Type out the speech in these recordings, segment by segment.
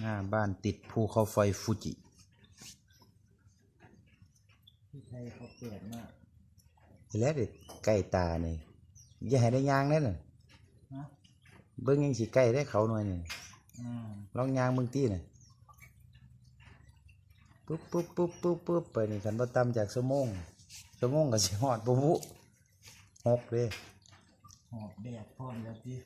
หน้าบ้านติดภูเขาไฟฟูจิ ที่ไทยเขาเปิดมากแล้วเด็กใกล้ตาเนี่ยอย่าให้ได้ยางนั่นน่ะนะเบิ่งยังสิใกล้ได้เขาหน่อยนี่อืมลองยางเบิ่งตีน่ะปุ๊บปุ๊บปุ๊บปุ๊บปุ๊บไปนี่คันบ่ต่ำจากชั่วโมงชั่วโมงก็สิฮอดบ่บุหกเด้หอบแดดพร้อมแล้วที่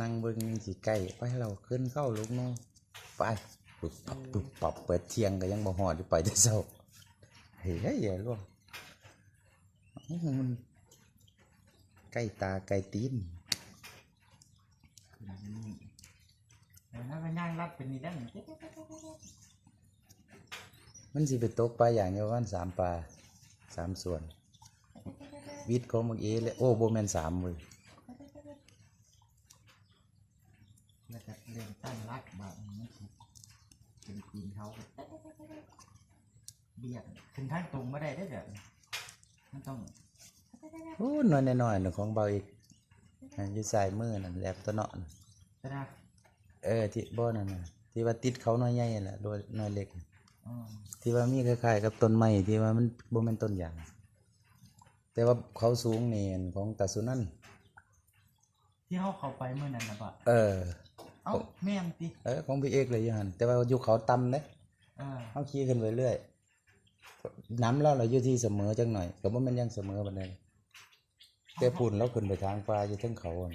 นั่งเบิ่งยังสิใกล้ไปเราขึ้นเข้าลูกน้องไปปุ๊บปับปุ๊บปับเปิดเที่ยงก็ยังบ่ฮอดไปแต่เช้าเฮ้ยอย่าล่วงมันใกล้ตาใกล้ตีนขึ้นไปนี่แล้วก็ย่างรัดเป็นนี่ได้หนึ่งมันสิไปตกปลาอย่างเดียวันสามปลาสามส่วน วิทย์ของเมื่อเลยโอ้โบแมนสามเลย แล้วก็เล่นตั้งรัดแบบนี้เป็นปีนเขาเบียดถึงทางตรงไม่ได้ได้อแบบมันต้องโอ้น้อยน้อยๆน่ะของเบาอีกอันอยู่สายมือนั่นแหลบตัวเนาะน่ะกระดาษเออที่บ่นั่นน่ะที่ว่าติดเขาน้อยใหญ่นั่นแหละโดยน้อยเล็กน่ะอืมที่ว่ามีคล้ายๆกับต้นไม้ที่ว่ามันบ่แม่นต้นยาง แต่ว่าเขาสูงนี่อันของตาสุนันท์ที่เขาเข้าไปเมื่อนั้นนะปะเออ เอ้าแม่นติเออของพี่เอกเลยอยู่หั่นแต่ว่าอยู่เขาต่ำเด้เออเฮาขี่ขึ้นไปเรื่อยน้ำเราเราอยู่ที่เสมอจังหน่อยก็บ่แม่นยังเสมอปานใดแต่พุ่นเราขึ้นไปทางฟ้าอยู่เทิงเขาอั่น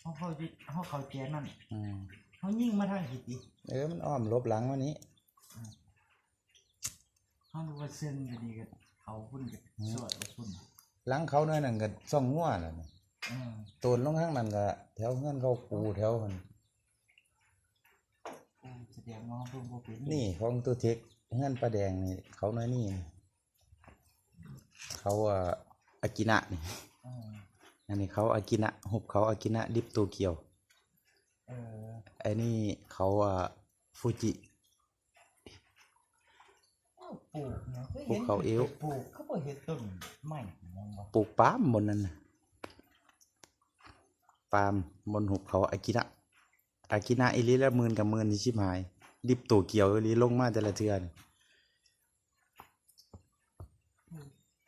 เขาเขาจิเขาเขาเจียนั่นอืมเขายิงมาทางหิติเออมันอ้อมลบหลังมานี้เขาดูว่าเส้นอยู่ดีกันเขาพุ่นกันสวดกับพุ่นหลังเขาน้อยนั่นก็ซ่องงัวน่ะนะเออ โตนลงข้างนั้นก็แถวเฮือนเขาปูแถวมันกูแส ดงว่าเพิ่งบ่เป็นนี่ของตัวเทคเฮือนปลาแดงนี่เขาน้อยนี่ เขาอะอากินะนี่เอออันนี้เขาอากินะหุบเขาอากินะดิบโตเกียวเออไอ้นี่เขาอะฟูจิเอ้าปลูกเนาะปลูกเขาเอว ปลูกเขาบ่เห็นต้นไม้มองบ่ปลูกปาล์มบนนั้นน่ะปาล์มบนหุบเขาอากินะ อากินะอิลีละหมื่นกับหมื่นที่ชิบหาย ดิบตัวเกี่ยวอีหลีลงมาแต่ละเทือน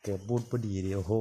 เกือบบูดพอดีเดียวโห